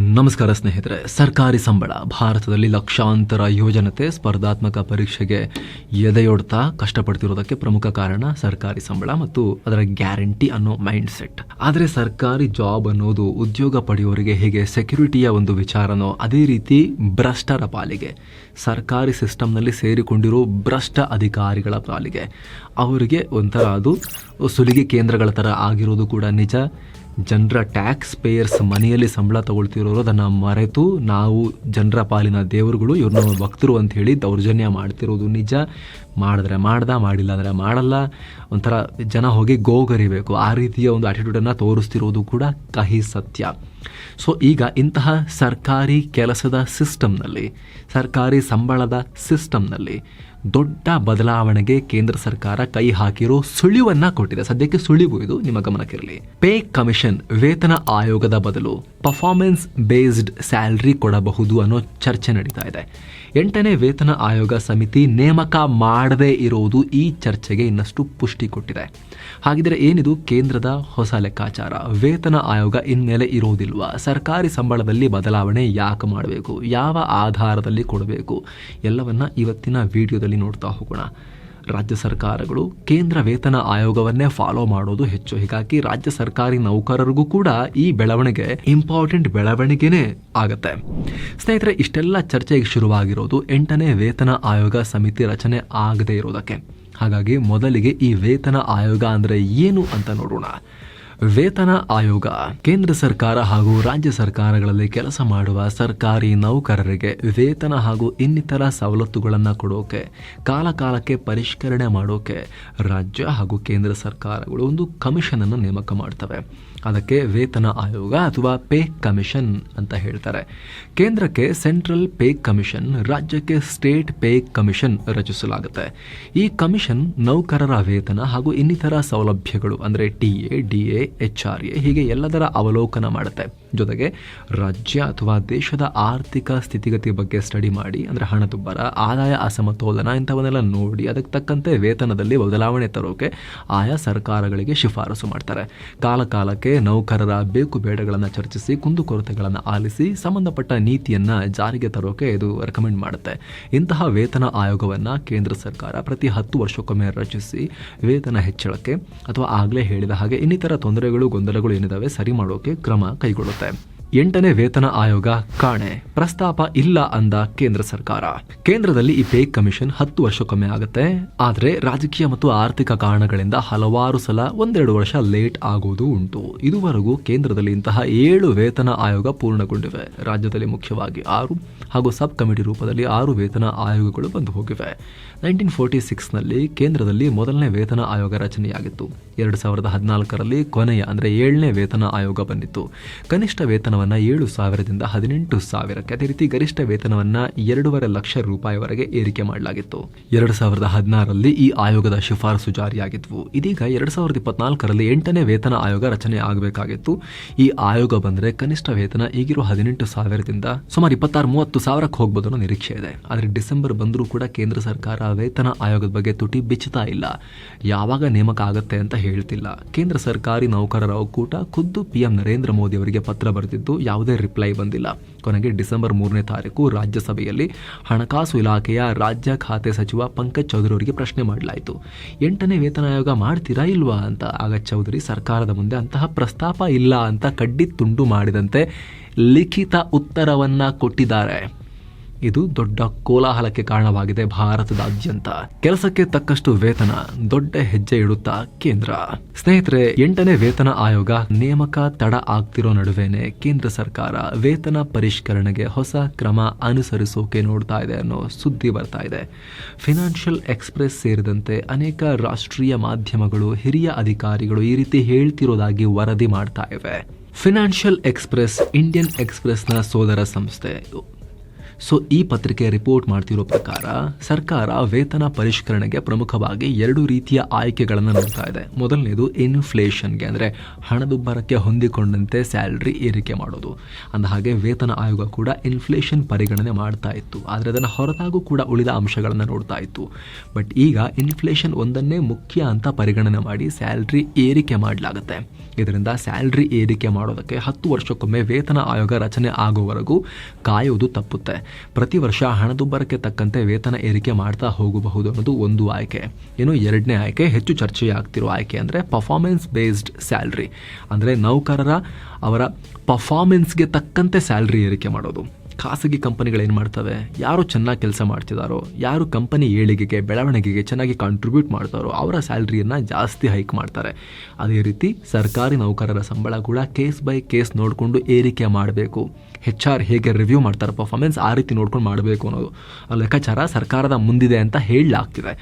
ನಮಸ್ಕಾರ ಸ್ನೇಹಿತರೆ, ಸರ್ಕಾರಿ ಸಂಬಳ, ಭಾರತದಲ್ಲಿ ಲಕ್ಷಾಂತರ ಯುವಜನತೆ ಸ್ಪರ್ಧಾತ್ಮಕ ಪರೀಕ್ಷೆಗೆ ಎದೆಯೊಡ್ತಾ ಕಷ್ಟಪಡ್ತಿರೋದಕ್ಕೆ ಪ್ರಮುಖ ಕಾರಣ ಸರ್ಕಾರಿ ಸಂಬಳ ಮತ್ತು ಅದರ ಗ್ಯಾರಂಟಿ ಅನ್ನೋ ಮೈಂಡ್ ಸೆಟ್ ಆದರೆ ಸರ್ಕಾರಿ ಜಾಬ್ ಅನ್ನೋದು ಉದ್ಯೋಗ ಪಡೆಯುವವರಿಗೆ ಹೇಗೆ ಸೆಕ್ಯುರಿಟಿಯ ಒಂದು ವಿಚಾರನೋ ಅದೇ ರೀತಿ ಭ್ರಷ್ಟರ ಪಾಲಿಗೆ. ಸರ್ಕಾರಿ ಸಿಸ್ಟಮ್ನಲ್ಲಿ ಸೇರಿಕೊಂಡಿರೋ ಭ್ರಷ್ಟ ಅಧಿಕಾರಿಗಳ ಪಾಲಿಗೆ. ಅವರಿಗೆ ಒಂಥರ ಅದು ಸುಲಿಗೆ ಕೇಂದ್ರಗಳ ಥರ ಆಗಿರೋದು ಕೂಡ ನಿಜ. ಜನರ ಟ್ಯಾಕ್ಸ್ ಪೇಯರ್ಸ್ ಮನೆಯಲ್ಲಿ ಸಂಬಳ ತಗೊಳ್ತಿರೋರು ಅದನ್ನು ಮರೆತು ನಾವು ಜನರ ಪಾಲಿನ ದೇವರುಗಳು ಇವ್ರನ್ನ ಭಕ್ತರು ಅಂತ ಹೇಳಿ ದೌರ್ಜನ್ಯ ಮಾಡ್ತಿರೋದು ನಿಜ. ಮಾಡಿದ್ರೆ ಮಾಡ್ದ, ಮಾಡಿಲ್ಲ ಅಂದರೆ ಮಾಡಲ್ಲ. ಒಂಥರ ಜನ ಹೋಗಿ ಗೋಗರಿಬೇಕು. ಆ ರೀತಿಯ ಒಂದು ಆಟಿಟ್ಯೂಡನ್ನು ತೋರಿಸ್ತಿರೋದು ಕೂಡ ಕಹಿ ಸತ್ಯ. ಸೊ ಈಗ ಇಂತಹ ಸರ್ಕಾರಿ ಕೆಲಸದ ಸಿಸ್ಟಮ್ನಲ್ಲಿ ಸರ್ಕಾರಿ ಸಂಬಳದ ಸಿಸ್ಟಮ್ನಲ್ಲಿ ದೊಡ್ಡ ಬದಲಾವಣೆಗೆ ಕೇಂದ್ರ ಸರ್ಕಾರ ಕೈ ಹಾಕಿರೋ ಸುಳಿವನ್ನ ಕೊಟ್ಟಿದೆ. ಸದ್ಯಕ್ಕೆ ಸುಳಿವು ಇದು. ನಿಮ್ಮ ಗಮನಕ್ಕಿರಲಿ. ಪೇ ಕಮಿಷನ್ ವೇತನ ಆಯೋಗದ ಬದಲು ಪರ್ಫಾರ್ಮೆನ್ಸ್ ಬೇಸ್ಡ್ ಸ್ಯಾಲರಿ ಕೊಡಬಹುದು ಅನ್ನೋ ಚರ್ಚೆ ನಡೀತಾ ಇದೆ. ಎಂಟನೇ ವೇತನ ಆಯೋಗ ಸಮಿತಿ ನೇಮಕ ಮಾಡದೇ ಇರೋದು ಈ ಚರ್ಚೆಗೆ ಇನ್ನಷ್ಟು ಪುಷ್ಟಿ ಕೊಟ್ಟಿದೆ. ಹಾಗಿದ್ರೆ ಏನಿದು? ಕೇಂದ್ರದ ಹೊಸ ಲೆಕ್ಕಾಚಾರ. ವೇತನ ಆಯೋಗ ಇನ್ಮೇಲೆ ಇರೋದಿಲ್ವಾ? ಸರ್ಕಾರಿ ಸಂಬಳದಲ್ಲಿ ಬದಲಾವಣೆ ಯಾಕೆ ಮಾಡಬೇಕು? ಯಾವ ಆಧಾರದಲ್ಲಿ ಕೊಡಬೇಕು? ಎಲ್ಲವನ್ನ ಇವತ್ತಿನ ವಿಡಿಯೋದಲ್ಲಿ ನೋಡ್ತಾ ಹೋಗೋಣ. ರಾಜ್ಯ ಸರ್ಕಾರಗಳು ಕೇಂದ್ರ ವೇತನ ಆಯೋಗವನ್ನೇ ಫಾಲೋ ಮಾಡೋದು ಹೆಚ್ಚು. ಹೀಗಾಗಿ ರಾಜ್ಯ ಸರ್ಕಾರಿ ನೌಕರರಿಗೂ ಕೂಡ ಈ ಬೆಳವಣಿಗೆ ಇಂಪಾರ್ಟೆಂಟ್ ಬೆಳವಣಿಗೆನೇ ಆಗತ್ತೆ. ಸ್ನೇಹಿತರೆ, ಇಷ್ಟೆಲ್ಲ ಚರ್ಚೆಗೆ ಶುರುವಾಗಿರೋದು ಎಂಟನೇ ವೇತನ ಆಯೋಗ ಸಮಿತಿ ರಚನೆ ಆಗದೇ ಇರೋದಕ್ಕೆ. ಹಾಗಾಗಿ ಮೊದಲಿಗೆ ಈ ವೇತನ ಆಯೋಗ ಅಂದ್ರೆ ಏನು ಅಂತ ನೋಡೋಣ. ವೇತನ ಆಯೋಗ, ಕೇಂದ್ರ ಸರ್ಕಾರ ಹಾಗೂ ರಾಜ್ಯ ಸರ್ಕಾರಗಳಲ್ಲಿ ಕೆಲಸ ಮಾಡುವ ಸರ್ಕಾರಿ ನೌಕರರಿಗೆ ವೇತನ ಹಾಗೂ ಇನ್ನಿತರ ಸವಲತ್ತುಗಳನ್ನು ಕೊಡೋಕೆ ಕಾಲ ಕಾಲಕ್ಕೆ ಪರಿಷ್ಕರಣೆ ಮಾಡೋಕೆ ರಾಜ್ಯ ಹಾಗೂ ಕೇಂದ್ರ ಸರ್ಕಾರಗಳು ಒಂದು ಕಮಿಷನ್ ಅನ್ನು ನೇಮಕ ಮಾಡ್ತವೆ. ಅದಕ್ಕೆ ವೇತನ ಆಯೋಗ ಅಥವಾ ಪೇ ಕಮಿಷನ್ ಅಂತ ಹೇಳ್ತಾರೆ. ಕೇಂದ್ರಕ್ಕೆ ಸೆಂಟ್ರಲ್ ಪೇ ಕಮಿಷನ್, ರಾಜ್ಯಕ್ಕೆ ಸ್ಟೇಟ್ ಪೇ ಕಮಿಷನ್ ರಚಿಸಲಾಗುತ್ತೆ. ಈ ಕಮಿಷನ್ ನೌಕರರ ವೇತನ ಹಾಗೂ ಇನ್ನಿತರ ಸೌಲಭ್ಯಗಳು, ಅಂದರೆ T A, D A H R A ಹೀಗೆ ಎಲ್ಲದರ ಅವಲೋಕನ ಮಾಡುತ್ತೆ. ಜೊತೆಗೆ ರಾಜ್ಯ ಅಥವಾ ದೇಶದ ಆರ್ಥಿಕ ಸ್ಥಿತಿಗತಿ ಬಗ್ಗೆ ಸ್ಟಡಿ ಮಾಡಿ, ಅಂದರೆ ಹಣದುಬ್ಬರ ಆದಾಯ ಅಸಮತೋಲನ ಇಂಥವನ್ನೆಲ್ಲ ನೋಡಿ, ಅದಕ್ಕೆ ತಕ್ಕಂತೆ ವೇತನದಲ್ಲಿ ಬದಲಾವಣೆ ತರೋಕೆ ಆಯಾ ಸರ್ಕಾರಗಳಿಗೆ ಶಿಫಾರಸು ಮಾಡ್ತಾರೆ. ಕಾಲಕಾಲಕ್ಕೆ ನೌಕರರ ಬೇಕು ಬೇಡಗಳನ್ನು ಚರ್ಚಿಸಿ ಕುಂದುಕೊರತೆಗಳನ್ನು ಆಲಿಸಿ, ಸಂಬಂಧಪಟ್ಟ ನೀತಿಯನ್ನು ಜಾರಿಗೆ ತರೋಕೆ ಇದು ರೆಕಮೆಂಡ್ ಮಾಡುತ್ತೆ. ಇಂತಹ ವೇತನ ಆಯೋಗವನ್ನು ಕೇಂದ್ರ ಸರ್ಕಾರ ಪ್ರತಿ ಹತ್ತು ವರ್ಷಕ್ಕೊಮ್ಮೆ ರಚಿಸಿ, ವೇತನ ಹೆಚ್ಚಳಕ್ಕೆ ಅಥವಾ ಆಗಲೇ ಹೇಳಿದ ಹಾಗೆ ಇನ್ನಿತರ ತೊಂದರೆಗಳು, ಗೊಂದಲಗಳು ಏನಿದಾವೆ ಸರಿ ಮಾಡೋಕೆ ಕ್ರಮ ಕೈಗೊಳ್ಳುತ್ತೆ. yhteen. ಎಂಟನೇ ವೇತನ ಆಯೋಗ ಕಾಣೆ. ಪ್ರಸ್ತಾಪ ಇಲ್ಲ ಅಂದ ಕೇಂದ್ರ ಸರ್ಕಾರ. ಕೇಂದ್ರದಲ್ಲಿ ಈ ಪೇ ಕಮಿಷನ್ ಹತ್ತು ವರ್ಷಕ್ಕೊಮ್ಮೆ ಆಗುತ್ತೆ. ಆದರೆ ರಾಜಕೀಯ ಮತ್ತು ಆರ್ಥಿಕ ಕಾರಣಗಳಿಂದ ಹಲವಾರು ಸಲ ಒಂದೆರಡು ವರ್ಷ ಲೇಟ್ ಆಗೋದು ಉಂಟು. ಇದುವರೆಗೂ ಕೇಂದ್ರದಲ್ಲಿ ಇಂತಹ ಏಳು ವೇತನ ಆಯೋಗ ಪೂರ್ಣಗೊಂಡಿವೆ. ರಾಜ್ಯದಲ್ಲಿ ಮುಖ್ಯವಾಗಿ ಆರು ಹಾಗೂ ಸಬ್ ಕಮಿಟಿ ರೂಪದಲ್ಲಿ ಆರು ವೇತನ ಆಯೋಗಗಳು ಬಂದು ಹೋಗಿವೆ. ನೈನ್ಟೀನ್ ಫೋರ್ಟಿ ಸಿಕ್ಸ್ನಲ್ಲಿ ಕೇಂದ್ರದಲ್ಲಿ ಮೊದಲನೇ ವೇತನ ಆಯೋಗ ರಚನೆಯಾಗಿತ್ತು. ಎರಡು ಸಾವಿರದ ಹದಿನಾಲ್ಕರಲ್ಲಿ ಕೊನೆಯ ಅಂದರೆ ಏಳನೇ ವೇತನ ಆಯೋಗ ಬಂದಿತ್ತು. ಕನಿಷ್ಠ ವೇತನವನ್ನು ಏಳು ಸಾವಿರದಿಂದ ಹದಿನೆಂಟು ಸಾವಿರಕ್ಕೆ ಅದೇ ರೀತಿ ಗರಿಷ್ಠ ವೇತನವನ್ನು ಎರಡೂವರೆ ಲಕ್ಷ ರೂಪಾಯಿವರೆಗೆ ಏರಿಕೆ ಮಾಡಲಾಗಿತ್ತು. ಎರಡು ಸಾವಿರದ ಹದಿನಾರರಲ್ಲಿ ಈ ಆಯೋಗದ ಶಿಫಾರಸು ಜಾರಿಯಾಗಿದ್ವು. ಇದೀಗ ಎರಡು ಸಾವಿರದ ಇಪ್ಪತ್ನಾಲ್ಕರಲ್ಲಿ ಎಂಟನೇ ವೇತನ ಆಯೋಗ ರಚನೆ ಆಗಬೇಕಾಗಿತ್ತು. ಈ ಆಯೋಗ ಬಂದರೆ ಕನಿಷ್ಠ ವೇತನ ಈಗಿರೋ ಹದಿನೆಂಟು ಸಾವಿರದಿಂದ ಸುಮಾರು ಇಪ್ಪತ್ತಾರು ಮೂವತ್ತು ಸಾವಿರಕ್ಕೆ ಹೋಗ್ಬೋದು ಅನ್ನೋ ನಿರೀಕ್ಷೆ ಇದೆ. ಆದರೆ ಡಿಸೆಂಬರ್ ಬಂದರೂ ಕೂಡ ಕೇಂದ್ರ ಸರ್ಕಾರ ವೇತನ ಆಯೋಗದ ಬಗ್ಗೆ ತುಟಿ ಬಿಚ್ಚುತ್ತಾ ಇಲ್ಲ. ಯಾವಾಗ ನೇಮಕ ಆಗುತ್ತೆ ಅಂತ ಹೇಳ್ತಿಲ್ಲ. ಕೇಂದ್ರ ಸರ್ಕಾರಿ ನೌಕರರ ಒಕ್ಕೂಟ ಖುದ್ದು ಪಿಎಂ ನರೇಂದ್ರ ಮೋದಿ ಅವರಿಗೆ ಪತ್ರ ಬರೆದಿದ್ದು ಯಾವುದೇ ರಿಪ್ಲೈ ಬಂದಿಲ್ಲ. ಕೊನೆಗೆ ಡಿಸೆಂಬರ್ ಮೂರನೇ ತಾರೀಕು ರಾಜ್ಯಸಭೆಯಲ್ಲಿ ಹಣಕಾಸು ಇಲಾಖೆಯ ರಾಜ್ಯ ಖಾತೆ ಸಚಿವ ಪಂಕಜ್ ಚೌಧರಿ ಅವರಿಗೆ ಪ್ರಶ್ನೆ ಮಾಡಲಾಯಿತು. ಎಂಟನೇ ವೇತನ ಆಯೋಗ ಮಾಡ್ತೀರಾ ಇಲ್ವಾ ಅಂತ. ಆಗ ಚೌಧರಿ, ಸರ್ಕಾರದ ಮುಂದೆ ಅಂತಹ ಪ್ರಸ್ತಾಪ ಇಲ್ಲ ಅಂತ ಕಡ್ಡಿ ತುಂಡು ಮಾಡಿದಂತೆ ಲಿಖಿತ ಉತ್ತರವನ್ನು ಕೊಟ್ಟಿದ್ದಾರೆ. ಇದು ದೊಡ್ಡ ಕೋಲಾಹಲಕ್ಕೆ ಕಾರಣವಾಗಿದೆ ಭಾರತದಾದ್ಯಂತ. ಕೆಲಸಕ್ಕೆ ತಕ್ಕಷ್ಟು ವೇತನ, ದೊಡ್ಡ ಹೆಜ್ಜೆ ಇಡುತ್ತಾ ಕೇಂದ್ರ. ಸ್ನೇಹಿತರೆ, ಎಂಟನೇ ವೇತನ ಆಯೋಗ ನೇಮಕ ತಡ ಆಗ್ತಿರೋ ನಡುವೆನೆ ಕೇಂದ್ರ ಸರ್ಕಾರ ವೇತನ ಪರಿಷ್ಕರಣೆಗೆ ಹೊಸ ಕ್ರಮ ಅನುಸರಿಸೋಕೆ ನೋಡ್ತಾ ಇದೆ ಅನ್ನೋ ಸುದ್ದಿ ಬರ್ತಾ ಇದೆ. ಫಿನಾನ್ಷಿಯಲ್ ಎಕ್ಸ್ಪ್ರೆಸ್ ಸೇರಿದಂತೆ ಅನೇಕ ರಾಷ್ಟ್ರೀಯ ಮಾಧ್ಯಮಗಳು, ಹಿರಿಯ ಅಧಿಕಾರಿಗಳು ಈ ರೀತಿ ಹೇಳ್ತಿರೋದಾಗಿ ವರದಿ ಮಾಡ್ತಾ ಇವೆ. ಫಿನಾನ್ಷಿಯಲ್ ಎಕ್ಸ್ಪ್ರೆಸ್, ಇಂಡಿಯನ್ ಎಕ್ಸ್ಪ್ರೆಸ್ನ ಸೋದರ ಸಂಸ್ಥೆ. ಸೊ ಈ ಪತ್ರಿಕೆ ರಿಪೋರ್ಟ್ ಮಾಡ್ತಿರೋ ಪ್ರಕಾರ ಸರ್ಕಾರ ವೇತನ ಪರಿಷ್ಕರಣೆಗೆ ಪ್ರಮುಖವಾಗಿ ಎರಡು ರೀತಿಯ ಆಯ್ಕೆಗಳನ್ನು ನೋಡ್ತಾ ಇದೆ. ಮೊದಲನೇದು ಇನ್ಫ್ಲೇಷನ್ಗೆ ಅಂದರೆ ಹಣದುಬ್ಬರಕ್ಕೆ ಹೊಂದಿಕೊಂಡಂತೆ ಸ್ಯಾಲ್ರಿ ಏರಿಕೆ ಮಾಡೋದು. ಅಂದ ಹಾಗೆ ವೇತನ ಆಯೋಗ ಕೂಡ ಇನ್ಫ್ಲೇಷನ್ ಪರಿಗಣನೆ ಮಾಡ್ತಾ ಇತ್ತು. ಆದರೆ ಅದನ್ನು ಹೊರತಾಗೂ ಕೂಡ ಉಳಿದ ಅಂಶಗಳನ್ನು ನೋಡ್ತಾ ಇತ್ತು. ಬಟ್ ಈಗ ಇನ್ಫ್ಲೇಷನ್ ಒಂದನ್ನೇ ಮುಖ್ಯ ಅಂತ ಪರಿಗಣನೆ ಮಾಡಿ ಸ್ಯಾಲ್ರಿ ಏರಿಕೆ ಮಾಡಲಾಗುತ್ತೆ. ಇದರಿಂದ ಸ್ಯಾಲ್ರಿ ಏರಿಕೆ ಮಾಡೋದಕ್ಕೆ ಹತ್ತು ವರ್ಷಕ್ಕೊಮ್ಮೆ ವೇತನ ಆಯೋಗ ರಚನೆ ಆಗೋವರೆಗೂ ಕಾಯೋದು ತಪ್ಪುತ್ತೆ. ಪ್ರತಿ ವರ್ಷ ಹಣದುಬ್ಬರಕ್ಕೆ ತಕ್ಕಂತೆ ವೇತನ ಏರಿಕೆ ಮಾಡ್ತಾ ಹೋಗಬಹುದು ಅನ್ನೋದು ಒಂದು ಆಯ್ಕೆ. ಇನ್ನು ಎರಡನೇ ಆಯ್ಕೆ, ಹೆಚ್ಚು ಚರ್ಚೆಯಾಗ್ತಿರೋ ಆಯ್ಕೆ ಅಂದರೆ ಪರ್ಫಾರ್ಮೆನ್ಸ್ ಬೇಸ್ಡ್ ಸ್ಯಾಲ್ರಿ ಅಂದರೆ ನೌಕರರ ಅವರ ಪರ್ಫಾರ್ಮೆನ್ಸ್ಗೆ ತಕ್ಕಂತೆ ಸ್ಯಾಲ್ರಿ ಏರಿಕೆ ಮಾಡೋದು. ಖಾಸಗಿ ಕಂಪನಿಗಳು ಏನು ಮಾಡ್ತವೆ? ಯಾರು ಚೆನ್ನಾಗಿ ಕೆಲಸ ಮಾಡ್ತಿದ್ದಾರೋ ಯಾರು ಕಂಪನಿ ಏಳಿಗೆಗೆ, ಬೆಳವಣಿಗೆಗೆ ಚೆನ್ನಾಗಿ ಕಾಂಟ್ರಿಬ್ಯೂಟ್ ಮಾಡ್ತಾರೋ, ಅವರ ಸ್ಯಾಲ್ರಿಯನ್ನು ಜಾಸ್ತಿ ಹೈಕ್ ಮಾಡ್ತಾರೆ. ಅದೇ ರೀತಿ ಸರ್ಕಾರಿ ನೌಕರರ ಸಂಬಳ ಕೂಡ ಕೇಸ್ ಬೈ ಕೇಸ್ ನೋಡಿಕೊಂಡು ಏರಿಕೆ ಮಾಡಬೇಕು. ಹೆಚ್ ಆರ್ ಹೇಗೆ ರಿವ್ಯೂ ಮಾಡ್ತಾರೆ ಪರ್ಫಾರ್ಮೆನ್ಸ್ ಆ ರೀತಿ ನೋಡ್ಕೊಂಡು ಮಾಡಬೇಕು ಅನ್ನೋದು. ಲೆಕ್ಕಾಚಾರ ಸರ್ಕಾರದ ಮುಂದಿದೆ ಅಂತ ಹೇಳಲಾಗ್ತಿದೆ.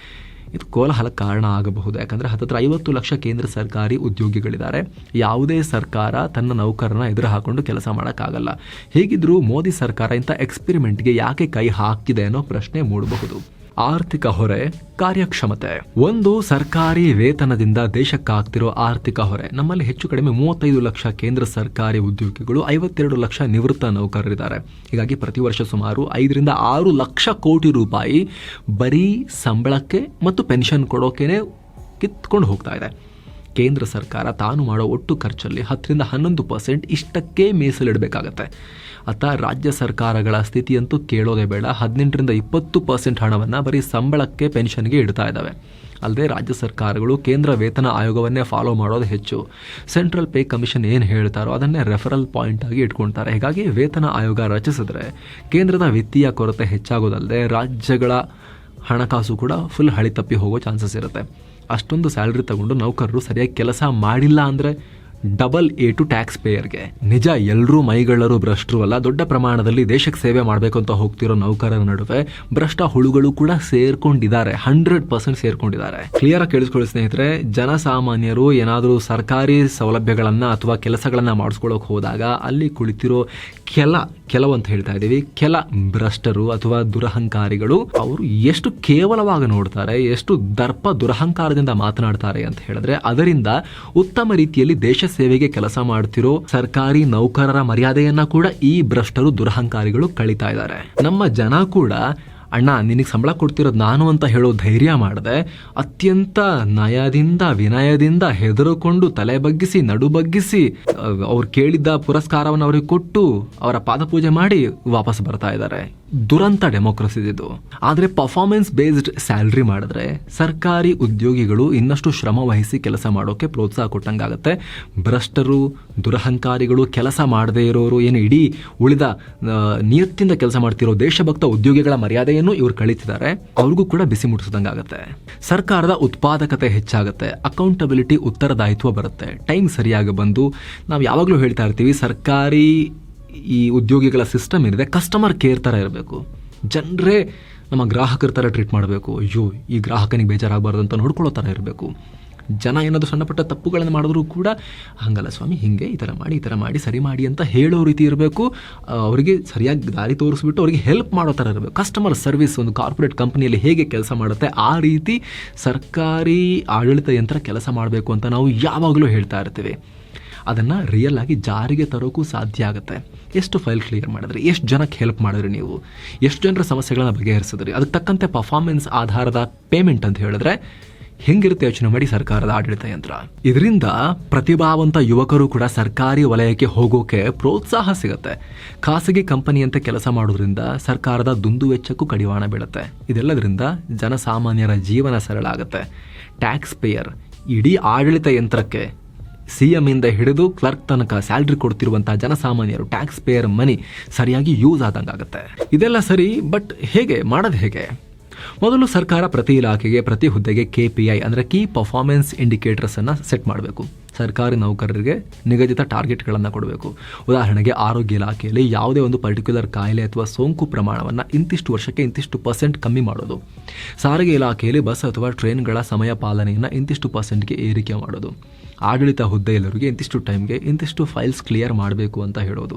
ಇದು ಕೋಲಾಹಲ ಕಾರಣ ಆಗಬಹುದು. ಯಾಕಂದರೆ ಹತ್ತತ್ರ ಐವತ್ತು ಲಕ್ಷ ಕೇಂದ್ರ ಸರ್ಕಾರಿ ಉದ್ಯೋಗಿಗಳಿದ್ದಾರೆ. ಯಾವುದೇ ಸರ್ಕಾರ ತನ್ನ ನೌಕರನ ಎದುರು ಹಾಕೊಂಡು ಕೆಲಸ ಮಾಡೋಕ್ಕಾಗಲ್ಲ. ಹೇಗಿದ್ರೂ ಮೋದಿ ಸರ್ಕಾರ ಇಂಥ ಎಕ್ಸ್ಪೆರಿಮೆಂಟ್ಗೆ ಯಾಕೆ ಕೈ ಹಾಕಿದೆ ಅನ್ನೋ ಪ್ರಶ್ನೆ ಮೂಡಬಹುದು. ಆರ್ಥಿಕ ಹೊರೆ ಕಾರ್ಯಕ್ಷಮತೆ. ಒಂದು ಸರ್ಕಾರಿ ವೇತನದಿಂದ ದೇಶಕ್ಕಾಗ್ತಿರೋ ಆರ್ಥಿಕ ಹೊರೆ. ನಮ್ಮಲ್ಲಿ ಹೆಚ್ಚು ಕಡಿಮೆ ಮೂವತ್ತೈದು ಲಕ್ಷ ಕೇಂದ್ರ ಸರ್ಕಾರಿ ಉದ್ಯೋಗಿಗಳು, ಐವತ್ತೆರಡು ಲಕ್ಷ ನಿವೃತ್ತ ನೌಕರರಿದ್ದಾರೆ. ಹೀಗಾಗಿ ಪ್ರತಿ ವರ್ಷ ಸುಮಾರು ಐದರಿಂದ ಆರು ಲಕ್ಷ ಕೋಟಿ ರೂಪಾಯಿ ಬರೀ ಸಂಬಳಕ್ಕೆ ಮತ್ತು ಪೆನ್ಷನ್ ಕೊಡೋಕೆ ಕಿತ್ಕೊಂಡು ಹೋಗ್ತಾ ಇದೆ. ಕೇಂದ್ರ ಸರ್ಕಾರ ತಾನು ಮಾಡೋ ಒಟ್ಟು ಖರ್ಚಲ್ಲಿ ಹತ್ತರಿಂದ ಹನ್ನೊಂದು ಪರ್ಸೆಂಟ್ ಇಷ್ಟಕ್ಕೆ ಮೀಸಲಿಡಬೇಕಾಗತ್ತೆ. ಅತ್ತ ರಾಜ್ಯ ಸರ್ಕಾರಗಳ ಸ್ಥಿತಿಯಂತೂ ಕೇಳೋದೇ ಬೇಡ. ಹದಿನೆಂಟರಿಂದ ಇಪ್ಪತ್ತು ಪರ್ಸೆಂಟ್ ಹಣವನ್ನು ಬರೀ ಸಂಬಳಕ್ಕೆ, ಪೆನ್ಷನ್ಗೆ ಇಡ್ತಾ ಇದ್ದಾವೆ. ಅಲ್ಲದೆ ರಾಜ್ಯ ಸರ್ಕಾರಗಳು ಕೇಂದ್ರ ವೇತನ ಆಯೋಗವನ್ನೇ ಫಾಲೋ ಮಾಡೋದು ಹೆಚ್ಚು. ಸೆಂಟ್ರಲ್ ಪೇ ಕಮಿಷನ್ ಏನು ಹೇಳ್ತಾರೋ ಅದನ್ನೇ ರೆಫರಲ್ ಪಾಯಿಂಟ್ ಆಗಿ ಇಟ್ಕೊಳ್ತಾರೆ ಹೀಗಾಗಿ ವೇತನ ಆಯೋಗ ರಚಿಸಿದ್ರೆ ಕೇಂದ್ರದ ವಿತ್ತೀಯ ಕೊರತೆ ಹೆಚ್ಚಾಗೋದಲ್ಲದೆ ರಾಜ್ಯಗಳ ಹಣಕಾಸು ಕೂಡ ಫುಲ್ ಹಳಿ ತಪ್ಪಿ ಹೋಗೋ ಚಾನ್ಸಸ್ ಇರುತ್ತೆ. ಅಷ್ಟೊಂದು ಸ್ಯಾಲ್ರಿ ತಗೊಂಡು ನೌಕರರು ಸರಿಯಾಗಿ ಕೆಲಸ ಮಾಡಿಲ್ಲ ಅಂದರೆ ಡಬಲ್ ಎ ಟು ಟ್ಯಾಕ್ಸ್ ಪೇಯರ್ಗೆ ನಿಜ ಎಲ್ಲರೂ ಮೈಗಳರು ಭ್ರಷ್ಟರು ಅಲ್ಲ. ದೊಡ್ಡ ಪ್ರಮಾಣದಲ್ಲಿ ದೇಶಕ್ಕೆ ಸೇವೆ ಮಾಡಬೇಕು ಅಂತ ಹೋಗ್ತಿರೋ ನೌಕರರ ನಡುವೆ ಭ್ರಷ್ಟ ಹುಳುಗಳು ಕೂಡ ಸೇರ್ಕೊಂಡಿದ್ದಾರೆ. ಹಂಡ್ರೆಡ್ ಪರ್ಸೆಂಟ್ ಸೇರ್ಕೊಂಡಿದ್ದಾರೆ. ಕ್ಲಿಯರ್ ಆಗಿ ಕೇಳಿಸ್ಕೊಳ್ಳಿ ಸ್ನೇಹಿತರೆ, ಜನಸಾಮಾನ್ಯರು ಏನಾದರೂ ಸರ್ಕಾರಿ ಸೌಲಭ್ಯಗಳನ್ನು ಅಥವಾ ಕೆಲಸಗಳನ್ನು ಮಾಡಿಸ್ಕೊಳ್ಳೋಕೆ ಹೋದಾಗ ಅಲ್ಲಿ ಕುಳಿತಿರೋ ಕೆಲ ಕೆಲವು ಅಂತ ಹೇಳ್ತಾ ಇದ್ದೀವಿ. ಕೆಲ ಭ್ರಷ್ಟರು ಅಥವಾ ದುರಹಂಕಾರಿಗಳು ಅವರು ಎಷ್ಟು ಕೇವಲವಾಗಿ ನೋಡ್ತಾರೆ, ಎಷ್ಟು ದರ್ಪ ದುರಹಂಕಾರದಿಂದ ಮಾತನಾಡ್ತಾರೆ ಅಂತ ಹೇಳಿದ್ರೆ, ಅದರಿಂದ ಉತ್ತಮ ರೀತಿಯಲ್ಲಿ ದೇಶ ಸೇವೆಗೆ ಕೆಲಸ ಮಾಡ್ತಿರೋ ಸರ್ಕಾರಿ ನೌಕರರ ಮರ್ಯಾದೆಯನ್ನ ಕೂಡ ಈ ಭ್ರಷ್ಟರು, ದುರಹಂಕಾರಿಗಳು ಕಳೀತಾ ಇದ್ದಾರೆ. ನಮ್ಮ ಜನ ಕೂಡ ಅಣ್ಣ, ನಿನಗೆ ಸಂಬಳ ಕೊಡ್ತಿರೋದು ನಾನು ಅಂತ ಹೇಳೋ ಧೈರ್ಯ ಮಾಡಿದೆ, ಅತ್ಯಂತ ನಯದಿಂದ, ವಿನಯದಿಂದ ಹೆದರುಕೊಂಡು ತಲೆ ಬಗ್ಗಿಸಿ, ನಡು ಬಗ್ಗಿಸಿ ಅವ್ರು ಕೇಳಿದ್ದ ಪುರಸ್ಕಾರವನ್ನು ಅವ್ರಿಗೆ ಕೊಟ್ಟು ಅವರ ಪಾದಪೂಜೆ ಮಾಡಿ ವಾಪಸ್ ಬರ್ತಾ ಇದ್ದಾರೆ ದುರಂತ ಡೆಮೋಕ್ರಸಿ ಇದು ಆದರೆ ಪರ್ಫಾರ್ಮೆನ್ಸ್ ಬೇಸ್ಡ್ ಸ್ಯಾಲ್ರಿ ಮಾಡಿದ್ರೆ ಸರ್ಕಾರಿ ಉದ್ಯೋಗಿಗಳು ಇನ್ನಷ್ಟು ಶ್ರಮ ವಹಿಸಿ ಕೆಲಸ ಮಾಡೋಕ್ಕೆ ಪ್ರೋತ್ಸಾಹ ಕೊಟ್ಟಂಗಾಗತ್ತೆ. ಭ್ರಷ್ಟರು, ದುರಹಂಕಾರಿಗಳು ಕೆಲಸ ಮಾಡದೇ ಇರೋರು ಏನು ಇಡೀ ಉಳಿದ ನಿಯತ್ತಿಂದ ಕೆಲಸ ಮಾಡ್ತಿರೋ ದೇಶಭಕ್ತ ಉದ್ಯೋಗಿಗಳ ಮರ್ಯಾದೆಯನ್ನು ಇವರು ಕಳೀತಿದ್ದಾರೆ. ಅವ್ರಿಗೂ ಕೂಡ ಬಿಸಿ ಮುಟ್ಟಿಸಿದಂಗಾಗತ್ತೆ ಸರ್ಕಾರದ ಉತ್ಪಾದಕತೆ ಹೆಚ್ಚಾಗುತ್ತೆ. ಅಕೌಂಟಬಿಲಿಟಿ ಉತ್ತರದಾಯಿತ್ವ ಬರುತ್ತೆ. ಟೈಮ್ ಸರಿಯಾಗಿ ಬಂದು ನಾವು ಯಾವಾಗಲೂ ಹೇಳ್ತಾ ಇರ್ತೀವಿ, ಸರ್ಕಾರಿ ಈ ಉದ್ಯೋಗಿಗಳ ಸಿಸ್ಟಮ್ ಏನಿದೆ ಕಸ್ಟಮರ್ ಕೇರ್ ಥರ ಇರಬೇಕು. ಜನರೇ ನಮ್ಮ ಗ್ರಾಹಕರ ಥರ ಟ್ರೀಟ್ ಮಾಡಬೇಕು. ಅಯ್ಯೋ, ಈ ಗ್ರಾಹಕನಿಗೆ ಬೇಜಾರಾಗಬಾರ್ದು ಅಂತ ನೋಡ್ಕೊಳ್ಳೋ ಥರ ಇರಬೇಕು. ಜನ ಏನಾದರೂ ಸಣ್ಣಪುಟ್ಟ ತಪ್ಪುಗಳನ್ನು ಮಾಡಿದ್ರು ಕೂಡ, ಹಂಗಲ್ಲ ಸ್ವಾಮಿ, ಹಿಂಗೆ ಈ ಥರ ಮಾಡಿ, ಈ ಥರ ಮಾಡಿ, ಸರಿ ಮಾಡಿ ಅಂತ ಹೇಳೋ ರೀತಿ ಇರಬೇಕು. ಅವರಿಗೆ ಸರಿಯಾಗಿ ದಾರಿ ತೋರಿಸ್ಬಿಟ್ಟು ಅವರಿಗೆ ಹೆಲ್ಪ್ ಮಾಡೋ ಥರ ಇರಬೇಕು. ಕಸ್ಟಮರ್ ಸರ್ವಿಸ್ ಒಂದು ಕಾರ್ಪೊರೇಟ್ ಕಂಪ್ನಿಯಲ್ಲಿ ಹೇಗೆ ಕೆಲಸ ಮಾಡುತ್ತೆ, ಆ ರೀತಿ ಸರ್ಕಾರಿ ಆಡಳಿತ ಯಂತ್ರ ಕೆಲಸ ಮಾಡಬೇಕು ಅಂತ ನಾವು ಯಾವಾಗಲೂ ಹೇಳ್ತಾ ಇರ್ತೀವಿ. ಅದನ್ನು ರಿಯಲ್ ಆಗಿ ಜಾರಿಗೆ ತರೋಕ್ಕೂ ಸಾಧ್ಯ ಆಗುತ್ತೆ. ಎಷ್ಟು ಫೈಲ್ ಕ್ಲಿಯರ್ ಮಾಡಿದ್ರಿ? ಎಷ್ಟು ಜನಕ್ಕೆ ಹೆಲ್ಪ್ ಮಾಡಿದ್ರಿ ನೀವು? ಎಷ್ಟು ಜನರ ಸಮಸ್ಯೆಗಳನ್ನ ಬಗೆಹರಿಸಿದ್ರಿ? ಅದಕ್ಕೆ ತಕ್ಕಂತೆ ಪರ್ಫಾರ್ಮೆನ್ಸ್ ಆಧಾರದ ಪೇಮೆಂಟ್ ಅಂತ ಹೇಳಿದ್ರೆ ಹೆಂಗಿರುತ್ತೆ ಯೋಚನೆ ಮಾಡಿ ಸರ್ಕಾರದ ಆಡಳಿತ ಯಂತ್ರ? ಇದರಿಂದ ಪ್ರತಿಭಾವಂತ ಯುವಕರು ಕೂಡ ಸರ್ಕಾರಿ ವಲಯಕ್ಕೆ ಹೋಗೋಕೆ ಪ್ರೋತ್ಸಾಹ ಸಿಗುತ್ತೆ. ಖಾಸಗಿ ಕಂಪನಿಯಂತೆ ಕೆಲಸ ಮಾಡೋದ್ರಿಂದ ಸರ್ಕಾರದ ದುಂದು ವೆಚ್ಚಕ್ಕೂ ಕಡಿವಾಣ ಬೀಳುತ್ತೆ. ಇದೆಲ್ಲದರಿಂದ ಜನಸಾಮಾನ್ಯರ ಜೀವನ ಸರಳ ಆಗುತ್ತೆ. ಟ್ಯಾಕ್ಸ್ ಪೇಯರ್ ಇಡೀ ಆಡಳಿತ ಯಂತ್ರಕ್ಕೆ ಸಿ ಇಂದ ಹಿಡಿದು ಕ್ಲರ್ಕ್ ತನಕ ಸ್ಯಾಲ್ರಿ ಕೊಡ್ತಿರುವಂತಹ ಜನಸಾಮಾನ್ಯರು ಟ್ಯಾಕ್ಸ್ ಪೇಯರ್ ಮನಿ ಸರಿಯಾಗಿ ಯೂಸ್ ಆದಂಗಾಗುತ್ತೆ. ಇದೆಲ್ಲ ಸರಿ ಬಟ್ ಹೇಗೆ, ಮಾಡೋದು ಹೇಗೆ? ಮೊದಲು ಸರ್ಕಾರ ಪ್ರತಿ ಇಲಾಖೆಗೆ, ಪ್ರತಿ ಹುದ್ದೆಗೆ ಕೆ ಪಿ ಐ ಅಂದರೆ ಕೀ ಪರ್ಫಾರ್ಮೆನ್ಸ್ ಇಂಡಿಕೇಟರ್ಸ್ ಅನ್ನ ಸೆಟ್ ಮಾಡಬೇಕು. ಸರ್ಕಾರಿ ನೌಕರರಿಗೆ ನಿಗದಿತ ಟಾರ್ಗೆಟ್ಗಳನ್ನು ಕೊಡಬೇಕು. ಉದಾಹರಣೆಗೆ ಆರೋಗ್ಯ ಇಲಾಖೆಯಲ್ಲಿ ಯಾವುದೇ ಒಂದು ಪರ್ಟಿಕ್ಯುಲರ್ ಕಾಯಿಲೆ ಅಥವಾ ಸೋಂಕು ಪ್ರಮಾಣವನ್ನು ಇಂತಿಷ್ಟು ವರ್ಷಕ್ಕೆ ಇಂತಿಷ್ಟು ಪರ್ಸೆಂಟ್ ಕಮ್ಮಿ ಮಾಡೋದು. ಸಾರಿಗೆ ಇಲಾಖೆಯಲ್ಲಿ ಬಸ್ ಅಥವಾ ಟ್ರೈನ್ಗಳ ಸಮಯ ಪಾಲನೆಯನ್ನು ಇಂತಿಷ್ಟು ಪರ್ಸೆಂಟ್ಗೆ ಏರಿಕೆ ಮಾಡೋದು. ಆಡಳಿತ ಹುದ್ದೆಯಲ್ಲರಿಗೆ ಇಂತಿಷ್ಟು ಟೈಮ್ಗೆ ಇಂತಿಷ್ಟು ಫೈಲ್ಸ್ ಕ್ಲಿಯರ್ ಮಾಡಬೇಕು ಅಂತ ಹೇಳೋದು.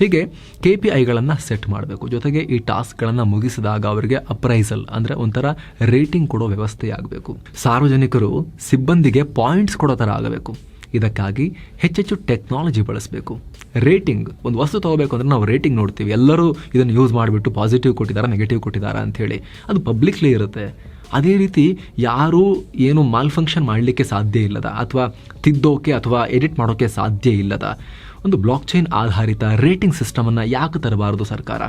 ಹೀಗೆ ಕೆ ಪಿ ಐಗಳನ್ನು ಸೆಟ್ ಮಾಡಬೇಕು. ಜೊತೆಗೆ ಈ ಟಾಸ್ಕ್ಗಳನ್ನು ಮುಗಿಸಿದಾಗ ಅವರಿಗೆ ಅಪ್ರೈಸಲ್ ಅಂದರೆ ಒಂಥರ ರೇಟಿಂಗ್ ಕೊಡೋ ವ್ಯವಸ್ಥೆ ಆಗಬೇಕು ಸಾರ್ವಜನಿಕರು ಸಿಬ್ಬಂದಿಗೆ ಪಾಯಿಂಟ್ಸ್ ಕೊಡೋ ಥರ ಆಗಬೇಕು. ಇದಕ್ಕಾಗಿ ಹೆಚ್ಚೆಚ್ಚು ಟೆಕ್ನಾಲಜಿ ಬಳಸಬೇಕು. ರೇಟಿಂಗ್ ಒಂದು ವಸ್ತು ತಗೋಬೇಕು ಅಂದರೆ ನಾವು ರೇಟಿಂಗ್ ನೋಡ್ತೀವಿ. ಎಲ್ಲರೂ ಇದನ್ನು ಯೂಸ್ ಮಾಡಿಬಿಟ್ಟು ಪಾಸಿಟಿವ್ ಕೊಟ್ಟಿದ್ದಾರೆ ನೆಗೆಟಿವ್ ಕೊಟ್ಟಿದ್ದಾರೆ ಅಂಥೇಳಿ ಅದು ಪಬ್ಲಿಕ್ಲಿ ಇರುತ್ತೆ. ಅದೇ ರೀತಿ ಯಾರೂ ಏನು ಮಾಲ್ ಫಂಕ್ಷನ್ ಮಾಡಲಿಕ್ಕೆ ಸಾಧ್ಯ ಇಲ್ಲದ ಅಥವಾ ತಿದ್ದೋಕೆ ಅಥವಾ ಎಡಿಟ್ ಮಾಡೋಕ್ಕೆ ಸಾಧ್ಯ ಇಲ್ಲದ ಒಂದು ಬ್ಲಾಕ್ ಚೈನ್ ಆಧಾರಿತ ರೇಟಿಂಗ್ ಸಿಸ್ಟಮನ್ನು ಯಾಕೆ ತರಬಾರದು ಸರ್ಕಾರ?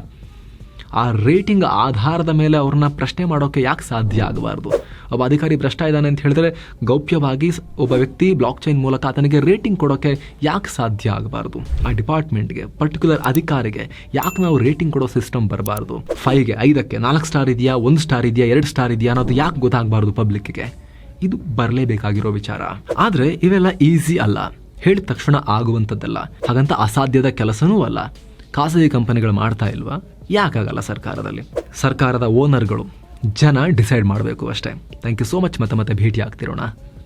ಆ ರೇಟಿಂಗ್ ಆಧಾರದ ಮೇಲೆ ಅವ್ರನ್ನ ಪ್ರಶ್ನೆ ಮಾಡೋಕ್ಕೆ ಯಾಕೆ ಸಾಧ್ಯ ಆಗಬಾರ್ದು? ಒಬ್ಬ ಅಧಿಕಾರಿ ಭ್ರಷ್ಟ ಇದ್ದಾನೆ ಅಂತ ಹೇಳಿದ್ರೆ ಗೌಪ್ಯವಾಗಿ ಒಬ್ಬ ವ್ಯಕ್ತಿ ಬ್ಲಾಕ್ ಚೈನ್ ಮೂಲಕ ಆತನಿಗೆ ರೇಟಿಂಗ್ ಕೊಡೋಕ್ಕೆ ಯಾಕೆ ಸಾಧ್ಯ ಆಗಬಾರ್ದು? ಆ ಡಿಪಾರ್ಟ್ಮೆಂಟ್ಗೆ ಪರ್ಟಿಕ್ಯುಲರ್ ಅಧಿಕಾರಿಗೆ ಯಾಕೆ ನಾವು ರೇಟಿಂಗ್ ಕೊಡೋ ಸಿಸ್ಟಮ್ ಬರಬಾರ್ದು? ಫೈವ್ಗೆ ಐದಕ್ಕೆ, ನಾಲ್ಕು ಸ್ಟಾರ್ ಇದೆಯಾ, ಒಂದು ಸ್ಟಾರ್ ಇದೆಯಾ, ಎರಡು ಸ್ಟಾರ್ ಇದೆಯಾ ಅನ್ನೋದು ಯಾಕೆ ಗೊತ್ತಾಗಬಾರ್ದು ಪಬ್ಲಿಕ್ಗೆ ಇದು ಬರಲೇಬೇಕಾಗಿರೋ ವಿಚಾರ. ಆದರೆ ಇವೆಲ್ಲ ಈಸಿ ಅಲ್ಲ. ಹೇಳಿದ ತಕ್ಷಣ ಆಗುವಂಥದ್ದಲ್ಲ. ಹಾಗಂತ ಅಸಾಧ್ಯದ ಕೆಲಸನೂ ಅಲ್ಲ. ಖಾಸಗಿ ಕಂಪನಿಗಳು ಮಾಡ್ತಾ ಇಲ್ವಾ? ಯಾಕಾಗಲ್ಲ ಸರ್ಕಾರದಲ್ಲಿ? ಸರ್ಕಾರದ ಓನರ್ಗಳು ಜನ ಡಿಸೈಡ್ ಮಾಡಬೇಕು ಅಷ್ಟೇ. ಥ್ಯಾಂಕ್ ಯು ಸೋ ಮಚ್ ಮತ್ತೆ ಮತ್ತೆ ಭೇಟಿ ಆಗ್ತಿರೋಣ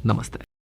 ನಮಸ್ತೆ.